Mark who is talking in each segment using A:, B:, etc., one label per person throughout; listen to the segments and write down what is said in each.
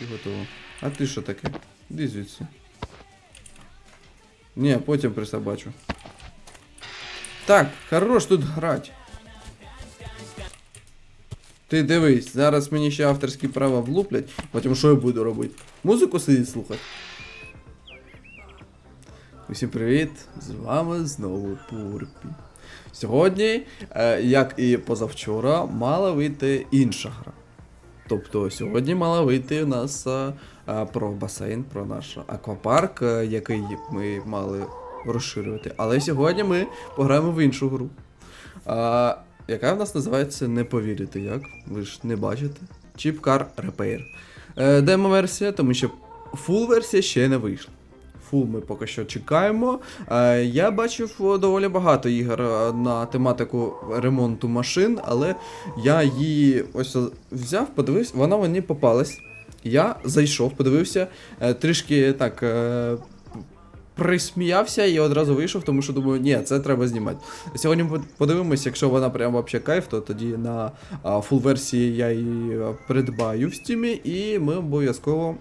A: І готово. А ти що таке? Іди звідси. Ні, потім присобачу. Так, хорош тут грати. Ти дивись, зараз мені ще авторські права влуплять, потім що я буду робити? Музику сидіть слухати. Усім привіт! З вами знову Пурпі. Сьогодні, е, як і позавчора, мала вийти інша гра. Тобто сьогодні мала вийти у нас а, а, про басейн, про наш аквапарк, а, який ми мали розширювати. Але сьогодні ми пограємо в іншу гру. А, яка в нас називається Не повірите як. Ви ж не бачите. Chip Car Repair. Е, демо-версія, тому що фул версія ще не вийшла. Фул ми поки що чекаємо. Е, я бачив доволі багато ігор е, на тематику ремонту машин, але я її ось взяв, подивився, вона мені попалась. Я зайшов, подивився, е, трішки так. Е, Присміявся і одразу вийшов, тому що думаю, ні, це треба знімати. Сьогодні ми подивимось, якщо вона прям вообще кайф, то тоді на фул версії я її придбаю в стімі, і ми обов'язково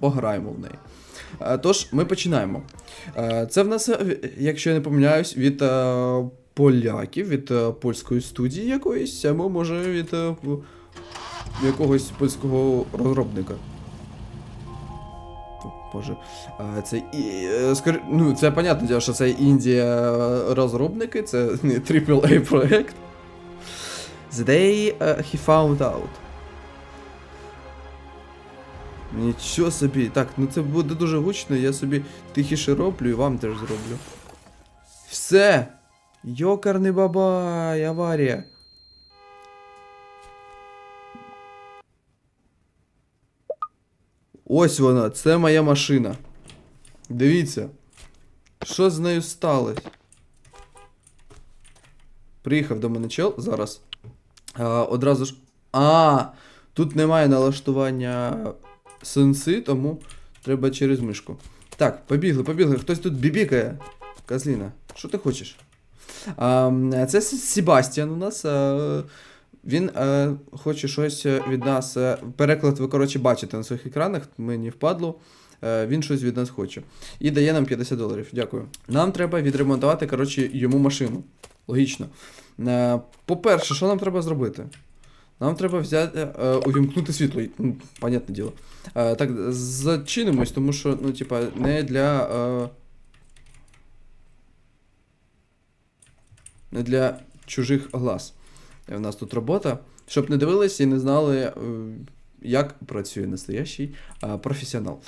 A: пограємо в неї. А, тож, ми починаємо. Це в нас, е, якщо я не помиляюсь, від поляків, від польської студії якоїсь, або може від якогось польського розробника. Боже. Це і. е. Ну, це понятне діло, що це Індія е, розробники, це не AAA проект. The day he found out. Нічого собі. Так, ну це буде дуже гучно, я собі тихіше роблю і вам теж зроблю. Все! Йокарний бабай, аварія. Ось вона, це моя машина. Дивіться. Що з нею сталося? Приїхав до мене чел зараз. А, одразу ж. А, тут немає налаштування сенси, тому треба через мишку. Так, побігли, побігли. Хтось тут бібікає. Козліна, що ти хочеш? А, це Себастьян у нас. А, він е, хоче щось від нас. Переклад ви, коротше, бачите на своїх екранах, мені впадло. Він щось від нас хоче. І дає нам 50 доларів. Дякую. Нам треба відремонтувати, коротше, йому машину. Логічно. По-перше, що нам треба зробити? Нам треба взяти, е, увімкнути світло. Ну, понятне діло. Е, так, зачинимось, тому що, ну, типа, не для. Е, не для чужих глаз. У нас тут робота. Щоб не дивились і не знали, е, як працює настоящий е, професіонал.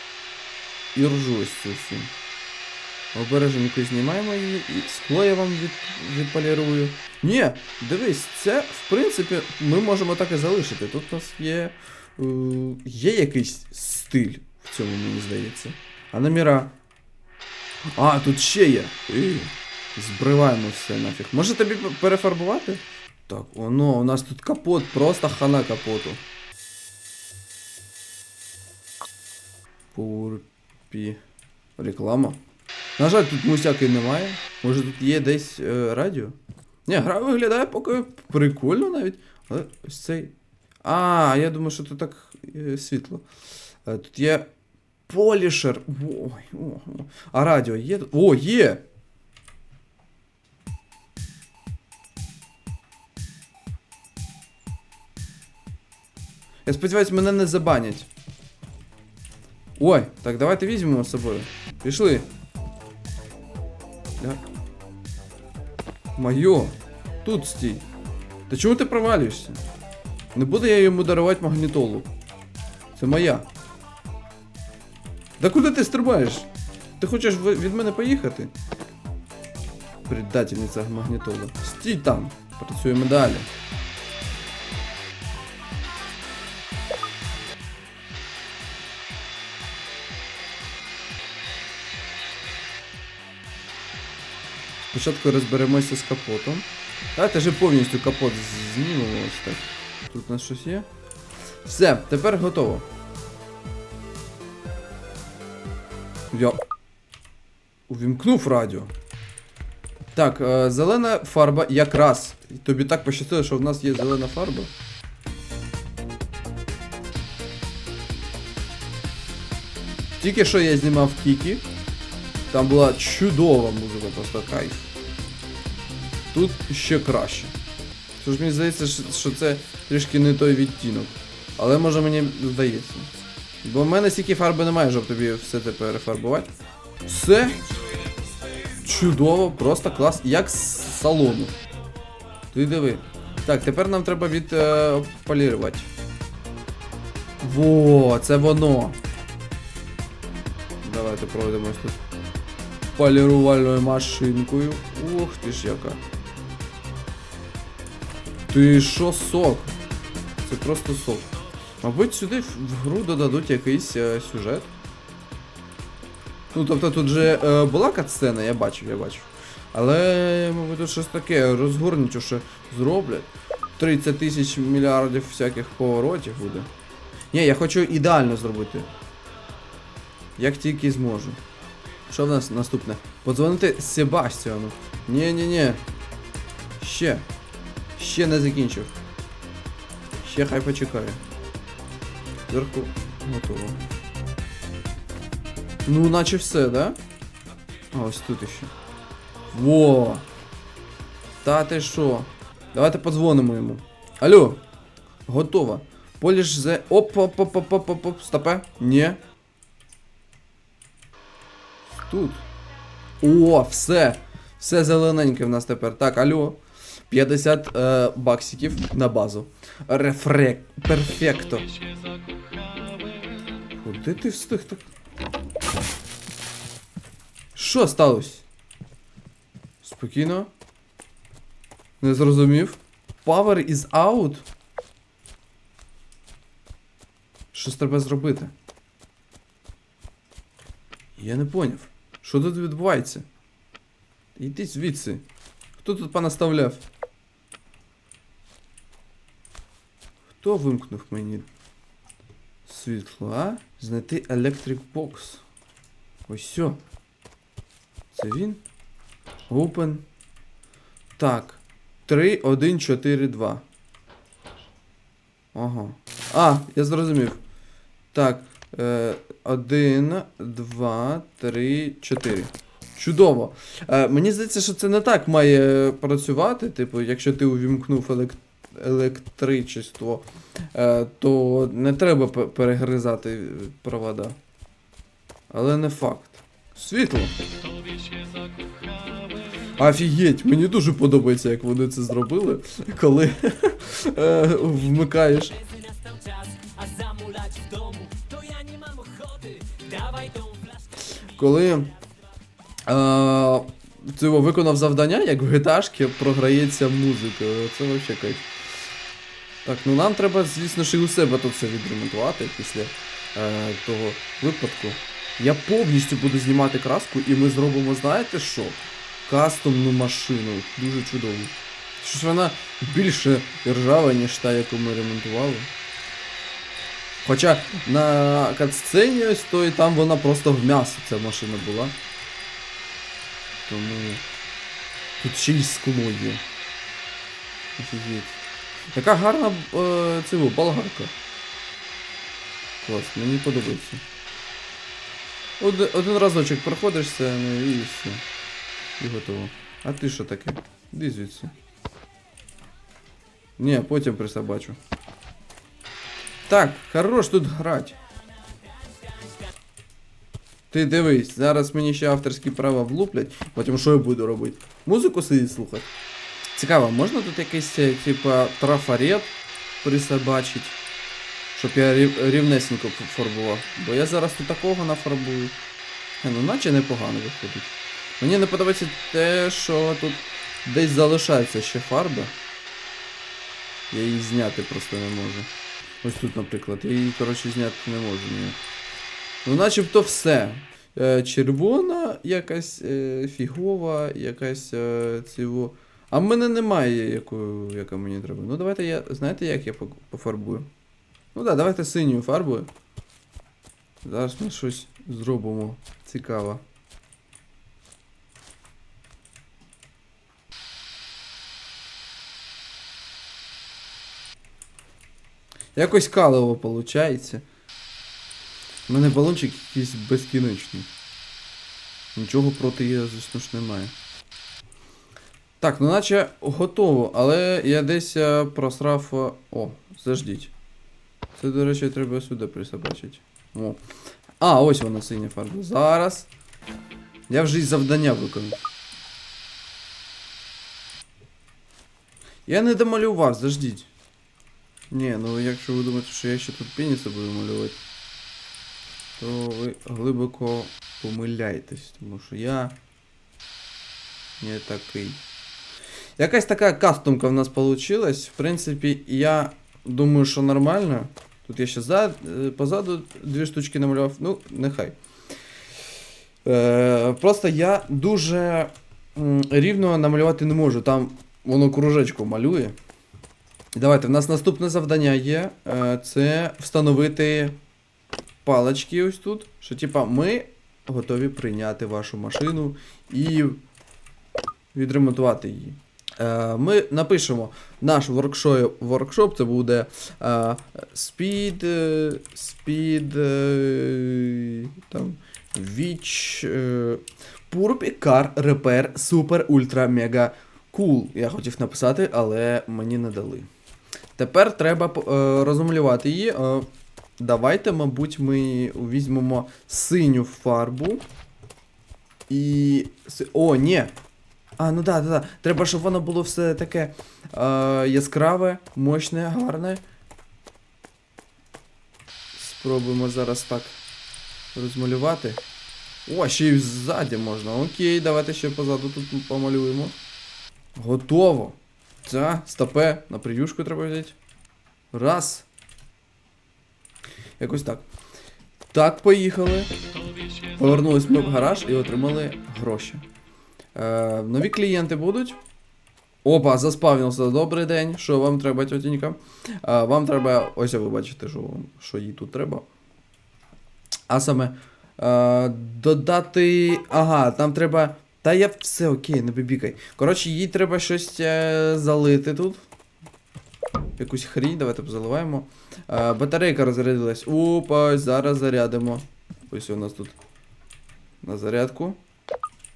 A: І ржу ось це всім. Обереженько знімаємо її, і скло я вам від, відполірую. Ні, дивись, це, в принципі, ми можемо так і залишити. Тут у нас є. е, є якийсь стиль в цьому, мені здається. А номера. А, тут ще є. Ей, збриваємо все нафіг. Може тобі перефарбувати? Так, оно, у нас тут капот, просто хана капоту. Пурпі. Реклама. На жаль, тут мусяки немає. Може тут є десь е, радіо? Ні, гра виглядає поки прикольно навіть. Але ось цей. А, я думаю, що тут так е, світло. Е, тут є полішер. Ой, о, о. А радіо є? О, є! Я сподіваюся, мене не забанять. Ой, так давайте візьмемо з собою. Пішли. Майо, тут стій. Та чому ти провалюєшся? Не буду я йому дарувати магнітолу. Це моя. Да куди ти стрибаєш? Ти хочеш від мене поїхати? Предательниця магнітола. Стій там. Працюємо далі. Спочатку розберемося з капотом. Давайте же повністю капот знімемо ось так. Тут у нас щось є. Все, тепер готово. Я. Увімкнув радіо. Так, е, зелена фарба якраз. Тобі так пощастило, що в нас є зелена фарба. Тільки що я знімав Кікі. Там була чудова музика, просто кайф. Тут ще краще. Тож мені здається, що- це трішки не той відтінок. Але може мені здається. Бо в мене стільки фарби немає, щоб тобі все це перефарбувати. Все чудово, просто клас, як з салону. Ти диви. Так, тепер нам треба відполірувати. Во, це воно. Давайте пройдемось тут полірувальною машинкою. Ух ти ж яка. Ти що сок? Це просто сок. Мабуть, сюди в гру додадуть якийсь е, сюжет. Ну, тобто тут же е, була катсцена, я бачив, я бачив. Але, мабуть, тут щось таке розгорнуче зроблять. 30 тисяч мільярдів всяких поворотів буде. Ні, я хочу ідеально зробити. Як тільки зможу. Що в нас наступне? Подзвонити Себастьяну. Ні-ні-ні. Ще. Ще не закінчив. Ще хай почекає. Зверху готово. Ну, наче все, да? А, ось тут іще. Во! Та ти що? Давайте подзвонимо йому. Алло! Готово. Поліж зе. Оп, оп, оп, оп, оп, оп, оп, стопе. Ні. Тут. О, все. Все зелененьке в нас тепер. Так, алло. 50 е, баксиків на базу. Рефрек. Перфекто. Куди ти встиг так? Що сталося? Спокійно. Не зрозумів. Power is out. Щось треба зробити. Я не поняв. Що тут відбувається? Йди звідси. Хто тут понаставляв? Хто вимкнув мені світло, а? Знайти Electric Box. Ось все. Це він? Open. Так. 3, 1, 4, 2. Ага. А, я зрозумів. Так. Е, 1, 2, 3, 4. Чудово. Е, мені здається, що це не так має працювати. Типу, якщо ти увімкнув елек... електричество, е, то не треба перегризати провода. Але не факт. Світло. Офігеть, мені дуже подобається, як вони це зробили, коли е, вмикаєш. Коли е, цього виконав завдання, як в гиташки програється музика. Це взагалі кайф. Так, ну нам треба, звісно ж, і у себе тут все відремонтувати після е, того випадку. Я повністю буду знімати краску, і ми зробимо, знаєте що? Кастомну машину. Дуже чудово. Що ж вона більше ржава, ніж та, яку ми ремонтували. Хоча на катсцені ось то і там вона просто в м'ясо ця машина була. Тому. Тут ще й скло є. Офігеть. Яка гарна е, цього, болгарка. Клас, мені подобається. Один, один разочок проходишся, ну і все. І готово. А ти що таке? Іди звідси. Ні, потім присобачу. Так, хорош тут грати. Ти дивись, зараз мені ще авторські права влуплять, потім що я буду робити? Музику сидіть слухати. Цікаво, можна тут якийсь, е, типа, трафарет присобачить? Щоб я рів- рівнесенько фарбував. Бо я зараз тут такого нафарбую. Е, ну наче непогано виходить. Мені не подобається те, що тут десь залишається ще фарба. Я її зняти просто не можу. Ось тут, наприклад, я її, коротше, зняти не можу ніяк. Ну, начебто все. Е, червона, якась е, фігова, якась е, цього. А в мене немає якої, яка мені треба. Ну давайте я. Знаєте, як я пофарбую? Ну так, да, давайте синьою фарбою. Зараз ми щось зробимо цікаве. Якось каливо виходить. У мене балончик якийсь безкінечний. Нічого проти я, звісно ж, немає. Так, ну наче готово, але я десь е, просрав. е, О, заждіть. Це, до речі, треба сюди присобачити. О. А, ось вона синя фарба. Зараз. Я вже й завдання виконав. Я не домалював, заждіть. Ні, ну якщо ви думаєте, що я ще тут пеніса буду малювати, то ви глибоко помиляєтесь, тому що я не такий. Якась така кастомка в нас получилась. В принципі, я думаю, що нормально. Тут я ще за, е, позаду дві штучки намалював. Ну, нехай. Е, просто я дуже рівно намалювати не можу. Там воно кружечку малює. Давайте, в нас наступне завдання є. Е, це встановити палички ось тут. Що, типа, ми готові прийняти вашу машину і відремонтувати її. Е, Ми напишемо наш воркшоп, воркшоп це буде е, speed, speed, там, е, Purpy Car Repair Super Ultra Mega Cool. Я хотів написати, але мені не дали. Тепер треба е, розмалювати її. Е, давайте, мабуть, ми візьмемо синю фарбу. І. О, ні! А, ну да, да, да. Треба, щоб воно було все таке е, яскраве, мощне, гарне. Спробуємо зараз так розмалювати. О, ще й ззаді можна. Окей, давайте ще позаду тут помалюємо. Готово. Це, стопе, на прев'юшку треба взяти. Раз. Якось так. Так, поїхали. Повернулись ми в гараж і отримали гроші. Е, нові клієнти будуть. Опа, заспавнився. Добрий день. Що вам треба, тітенька? Е, вам треба. Ось ви бачите, що, що їй тут треба. А саме. Е, додати. Ага, там треба. Та я все окей, не бібікай. Коротше, їй треба щось е, залити тут. Якусь хрінь, давайте позаливаємо. Е, батарейка розрядилась. Опа, зараз зарядимо. Ось у нас тут на зарядку.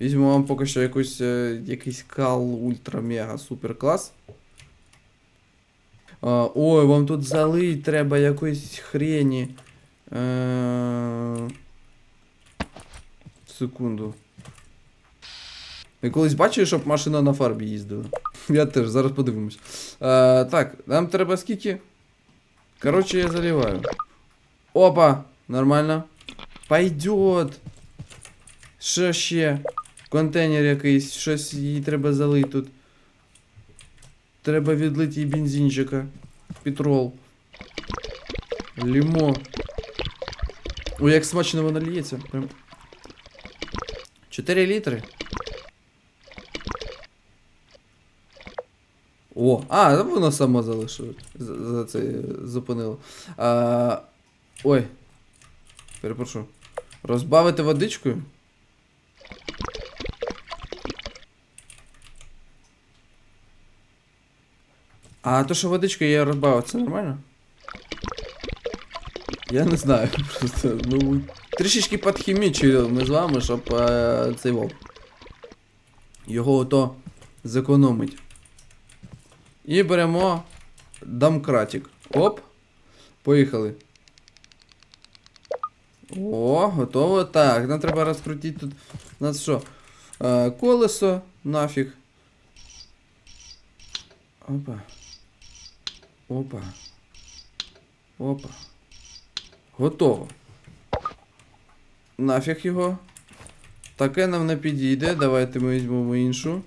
A: Візьмемо вам поки що якусь, е, якийсь кал ультра мега супер клас. А, ой, вам тут залить треба якоїсь хрені. Е, секунду. Ви колись бачили, щоб машина на фарбі їздила? Я теж, зараз подивимось. Е, так, нам треба скільки? Коротше, я заливаю. Опа! Нормально. Пойдет. Що ще? Контейнер якийсь, щось їй треба залити тут. Треба відлити їй бензинчика. Петрол. Лімо. Ой, як смачно воно ліється. Прям. 4 літри. О, а, воно само залишило. За, це зупинило. А, ой. Перепрошую. Розбавити водичкою? А то, що водичку я розбавив, це нормально? Я не знаю. Просто, ну, трішечки підхімічили ми з вами, щоб е, цей вов. Його ото зекономить. І беремо домкратик. Оп. Поїхали. О, готово. Так, нам треба розкрутити тут. У нас що? Е, колесо, нафіг. Опа. Опа. Опа. Готово. Нафіг його. Таке нам не підійде. Давайте ми візьмемо іншу.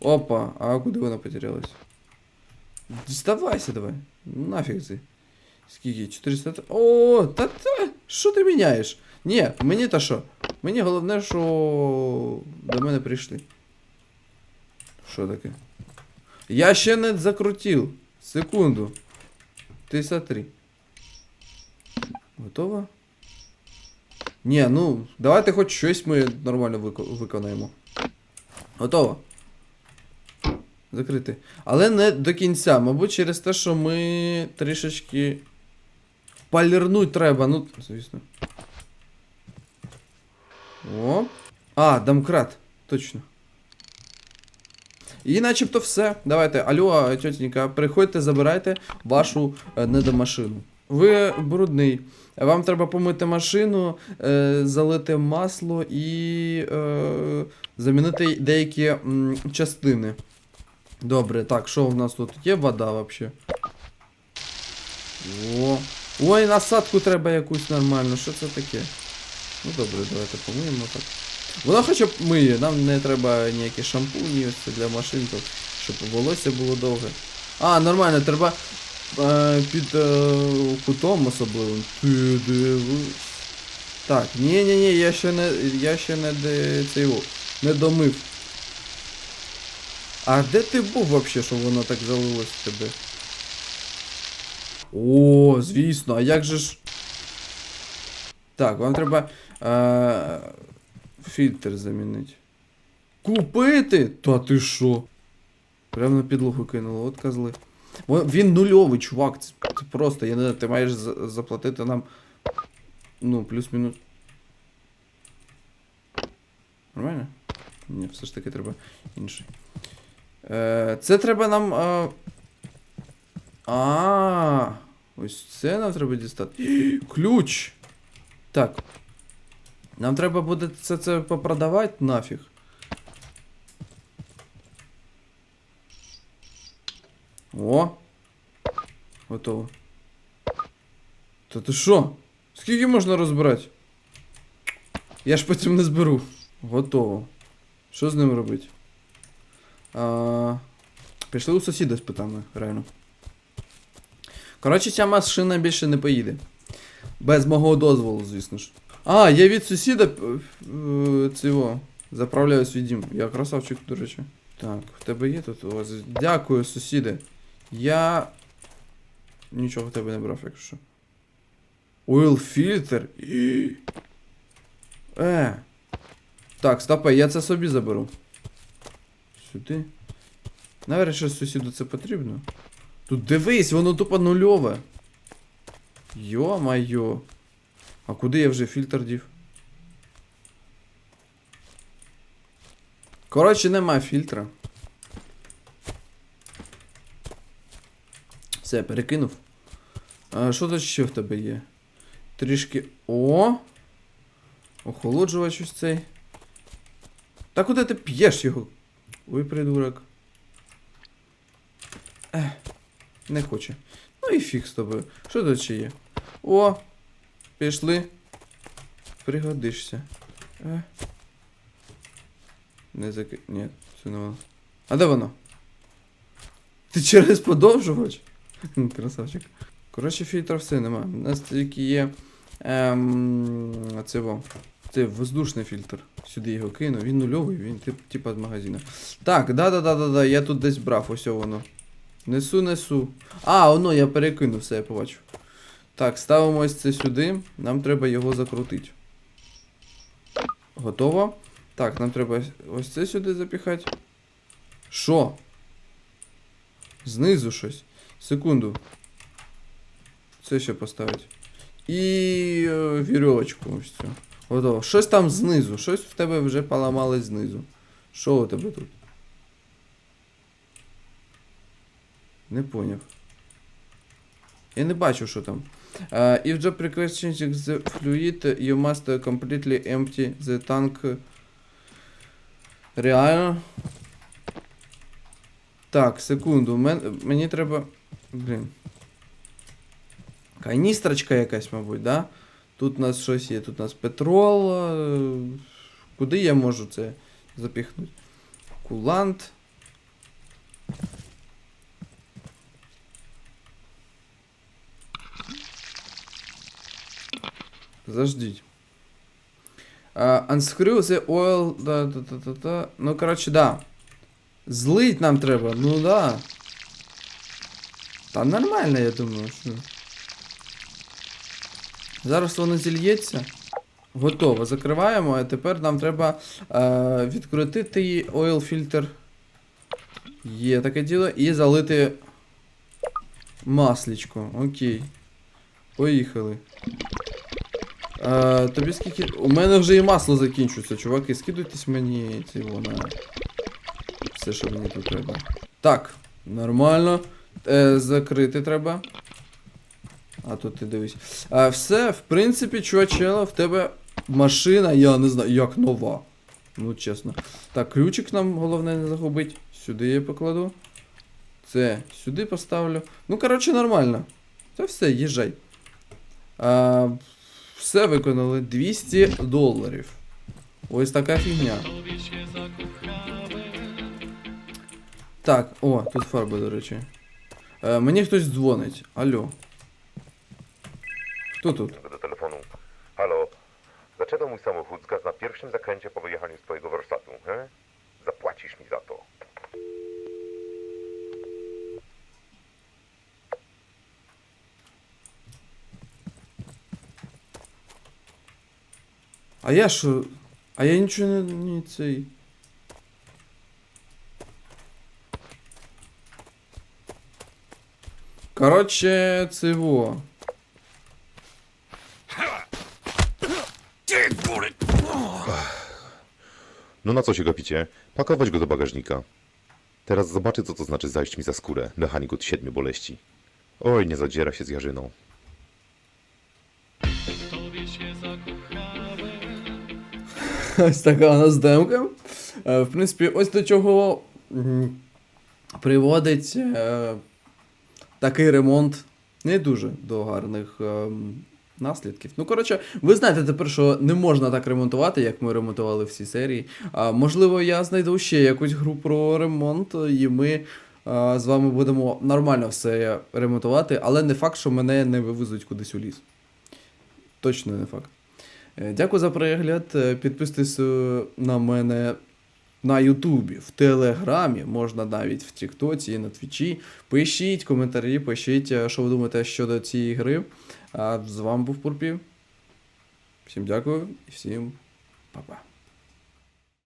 A: Опа, а куди вона потерялась? Діставайся давай. Нафіг це. Скільки? 400. О, та та. Що ти міняєш? Ні, мені та що? Мені головне, що до мене прийшли. Що таке? Я ще не закрутив. Секунду. 53. Готово? Ні, ну, давайте хоч щось ми нормально вико- виконаємо. Готово. Закрити. Але не до кінця, мабуть, через те, що ми трішечки полірнуть треба, ну, звісно. О. А, домкрат. Точно. І начебто все. Давайте, алло, тетенька, приходьте, забирайте вашу е, недомашину. Ви брудний. Вам треба помити машину, е, залити масло і е, замінити деякі м, частини. Добре, так, що в нас тут? Є вода взагалі? О. Ой, насадку треба якусь нормальну. Що це таке? Ну добре, давайте помиємо так. Вона хоча б миє, нам не треба ніякі шампуні, це для машин, тут, щоб волосся було довге. А, нормально, треба е, під е, кутом особливим. Так, ні, ні, ні, я ще не. Я ще не де це його, не домив. А де ти був вообще, що воно так залилось в тебе? О, звісно, а як же ж. Так, вам треба. Е, фільтр замінити. Купити? Та ти що? Прямо на підлогу кинуло, от козли. Він нульовий, чувак. Це, просто, я не знаю, ти маєш за- заплатити нам. Ну, плюс-мінус. Нормально? Ні, все ж таки треба інший. Е, це треба нам. Е... А, ось це нам треба дістати. Ключ! Так. Нам треба буде це, це попродавати нафіг. О! Готово. Та ти що? Скільки можна розбирати? Я ж потім не зберу. Готово. Що з ним робити? А... Пішли у сусіда спитаємо, реально. Коротше, ця машина більше не поїде. Без мого дозволу, звісно ж. А, я від сусіда е, цього. Заправляю свій дім. Я красавчик, до речі. Так, в тебе є тут у вас. Дякую, сусіди. Я. Нічого в тебе не брав, якщо. що. Ойл фільтр. Е. Так, стопе, я це собі заберу. Сюди. Навіть що сусіду це потрібно. Тут дивись, воно тупо нульове. Йо-майо. А куди я вже фільтр дів? Коротше, нема фільтра. Все, перекинув. А що тут ще в тебе є? Трішки. О! Охолоджувач ось цей. Та куди ти п'єш його? Ой, придурок. Ех, не хоче. Ну і фіг з тобою. Що тут ще є? О! Пішли. Пригодишся. Е. Не заки... Ні, це не воно. А де воно? Ти через подовжувач? Красавчик. Коротше, фільтра все нема. У нас тільки є. Ем, во. Це воздушний фільтр. Сюди його кину. Він нульовий, він тип, типа з магазина. Так, да-да-да-да-да, я тут десь брав, ось воно. Несу, несу. А, воно, я перекину, все, я побачив. Так, ставимо ось це сюди. Нам треба його закрутити. Готово. Так, нам треба ось це сюди запіхати. Що? Знизу щось. Секунду. Це ще поставити. І е, вірьовочку ось цю. Готово. Щось там знизу. Щось в тебе вже поламалось знизу. Що у тебе тут? Не поняв. Я не бачу, що там. Uh, if the prequestioning the fluid, you must completely empty the tank. Реально. Так, секунду. Мен, мені треба. Блін. Каністрочка якась, мабуть, да? Тут у нас щось є, тут у нас петрол. е, Куди я можу це запіхнути? Кулант. Подождіть. Uh, unscrew the oil. Да, да, да, да, да. Ну, коротше, да. Злить нам треба, ну да. Та нормально, я думаю, що. Зараз воно зільється. Готово. Закриваємо, а тепер нам треба е, відкрутити oil фільтр. Є таке діло. І залити маслічко. Окей. Поїхали. А, тобі скільки. У мене вже і масло закінчується, чуваки. Скидуйтесь мені ці вона. Все, що мені тут треба. Так, нормально. Е, закрити треба. А тут ти дивись. А, все, в принципі, чувачела, в тебе машина, я не знаю, як нова. Ну, чесно. Так, ключик нам головне не загубить. Сюди я покладу. Це сюди поставлю. Ну, коротше, нормально. Та все, їжджай. А, все виконали. 200 доларів. Ось така фігня. Так, о, тут фарба, до речі. Е, мені хтось дзвонить. Алло. Хто тут?
B: do telefonu. Halo, dlaczego mój samochód zgasł na pierwszym zakręcie po wyjechaniu z twojego warsztatu, he? Zapłacisz mi za to.
A: А я що? А я нічого не, не цей. Коротше, це во.
B: No na co się gapicie? Pakować go do bagażnika. Teraz zobaczy, co to znaczy zajść mi za skórę, mechanik od siedmiu boleści. Oj, nie zadziera się z Jarzyną.
A: Ось така у нас демка. Е, В принципі, ось до чого м, приводить е, такий ремонт не дуже до гарних е, наслідків. Ну, коротше, ви знаєте тепер, що не можна так ремонтувати, як ми ремонтували всі серії. А, можливо, я знайду ще якусь гру про ремонт, і ми е, з вами будемо нормально все ремонтувати, але не факт, що мене не вивезуть кудись у ліс. Точно не факт. Е, Дякую за перегляд. Е, Підписуйтесь е, на мене на Ютубі, в Телеграмі, можна навіть в Тіктоці і на Твічі. Пишіть коментарі, пишіть, що ви думаєте щодо цієї гри. А з вами був Пурпів. Всім дякую і всім па-па.